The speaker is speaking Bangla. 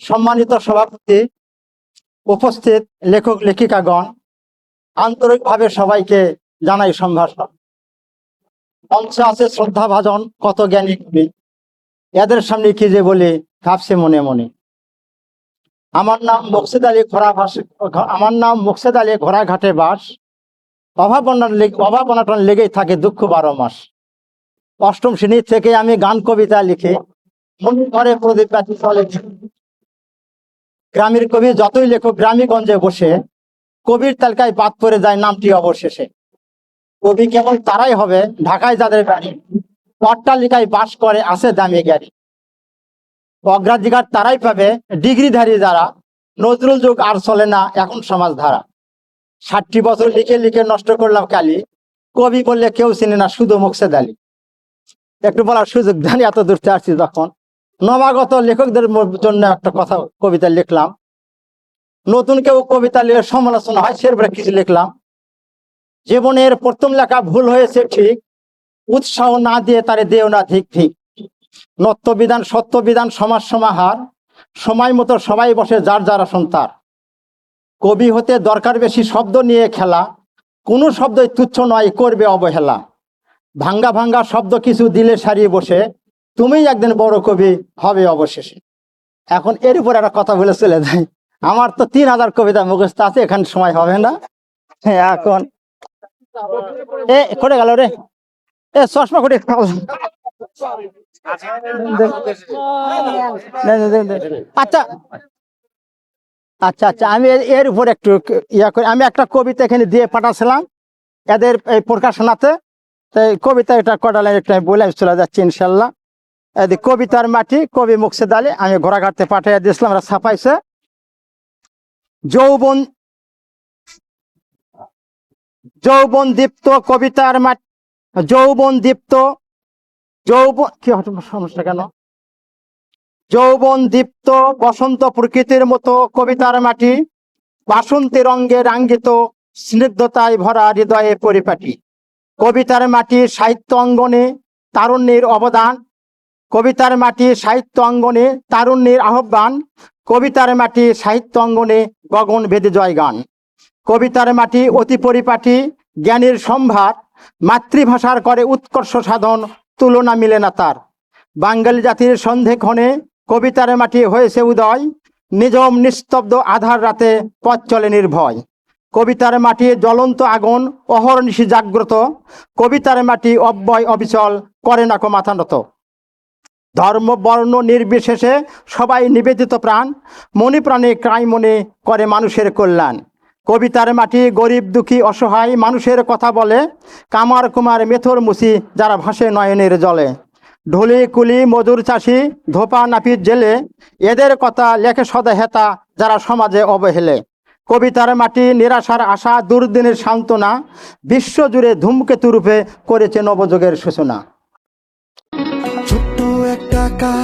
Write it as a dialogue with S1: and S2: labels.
S1: সম্মানিত সভাপতি, উপস্থিত লেখক, লেখিকাগণ, আন্তরিকভাবে সবাইকে জানাই সম্ভাষণ। মঞ্চে আছে শ্রদ্ধা ভাজন কত জ্ঞানী কবি এদের সামনে কি যে বলি ভাবছে মনে মনে। আমার নাম মুকসেদ আলী ঘোড়া আমার নাম মুকসেদ আলী ঘোড়াঘাটে বাস। অভাব অভাব অনাটন লেগেই থাকে দুঃখ বারো মাস। অষ্টম শ্রেণি থেকে আমি গান কবিতা লিখে, মন ঘরে প্রদীপ চলে গ্রামের কবি যতই লেখক গ্রামীগঞ্জে বসে, কবির তালিকায় বাদ পড়ে যায় নামটি অবশেষে। কবি কেবল তারাই হবে, ঢাকায় যাদের বাড়ি অট্টালিকায় বাস করে, আছে দামি গাড়ি। অগ্রাধিকার তারাই পাবে, ডিগ্রিধারী যারা, নজরুল যুগ আর চলে না এখন সমাজ ধারা ষাটটি বছর লিখে লিখে নষ্ট করলাম কালি, কবি বললে কেউ চিনে না শুধু মুখসেদ আলী। একটু বলার সুযোগ দেন এত দূরতে আসছি তখন নবাগত লেখকদের জন্য একটা কথা কবিতা লিখলাম। নতুন কেউ কবিতা সমালোচনা হয় সেরপরে কিছু লিখলাম। জীবনের প্রথম লেখা ভুল হয়েছে ঠিক, উৎসাহ না দিয়ে তারে দেও না ঠিক ঠিক। নত্যবিধান, সত্যবিধান, সমাজ সমাহার, সময় মতো সবাই বসে যার যার আসন তার। কবি হতে দরকার বেশি শব্দ নিয়ে খেলা, কোনো শব্দই তুচ্ছ নয়, করবে অবহেলা। ভাঙ্গা ভাঙ্গা শব্দ কিছু দিলে সারিয়ে বসে তুমি একদিন বড় কবি হবে অবশেষে। এখন এর উপর একটা কথা বলে চলে যায় আমার তো তিন হাজার কবিতা মুখস্থ আছে এখানে সময় হবে না। হ্যাঁ, এখন। এ করে গেল রে। এ চশমা করে আচ্ছা। আচ্ছা আচ্ছা আমি এর- উপর একটু ইয়া করি। আমি একটা কবিতা এখানে দিয়ে পাঠাছিলাম এদের এই প্রকাশনাতে। কবিতা এটা কটা লাইন একটু আমি বলে চলে যাচ্ছি ইনশাল্লাহ। কবিতার মাটি, কবি মুকসেদ আলী, আমি ঘোড়াঘাটতে পাঠিয়ে দিয়েছিলাম ছাপাইছে। যৌবন যৌবন দীপ্ত কবিতার মাটি যৌবন দীপ্ত, যৌবন, কি সমস্যা কেন? যৌবন দীপ্ত বসন্ত প্রকৃতির মতো কবিতার মাটি, বাসন্তী রঙ্গে রাঙ্গিত, স্নিগ্ধতায় ভরা হৃদয়ে পরিপাটি। কবিতার মাটি সাহিত্য অঙ্গনে তারুণ্যের অবদান কবিতার মাটি সাহিত্য অঙ্গনে তারুণ্যের আহ্বান। কবিতার মাটি সাহিত্য অঙ্গনে গগন ভেদে জয়গান। কবিতার মাটি অতি পরিপাটি, জ্ঞানীর সম্ভার, মাতৃভাষার করে উৎকর্ষ সাধন, তুলনা মিলে না তার। বাঙালি জাতির সন্ধে ক্ষণে কবিতার মাটি হয়েছে উদয়, নিজম নিস্তব্ধ আধার রাতে পথ চলে নির্ভয়। কবিতার মাটি জ্বলন্ত আগুন, অহর্নিশি জাগ্রত। কবিতার মাটি অব্যয় অবিচল, করে না কো মাথা নত। ধর্ম, বর্ণ নির্বিশেষে সবাই নিবেদিত প্রাণ। মনে প্রাণে ক্রাই মনে করে মানুষের কল্যাণ। কবিতার মাটি গরিব, দুঃখী, অসহায় মানুষের কথা বলে। কামার কুমার মেথর মুসি যারা ভাসে নয়নের জলে। ঢুলি, কুলি, মধুর চাষি, ধোপা, নাপিত জেলে। এদের কথা লেখে সদা হেতা যারা সমাজে অবহেলে। কবিতার মাটি নিরাশার আশা, দুর্দিনের সান্ত্বনা। বিশ্বজুড়ে ধূমকেতু রূপে করেছে নবযুগের সূচনা।
S2: ছোট্ট একটা কা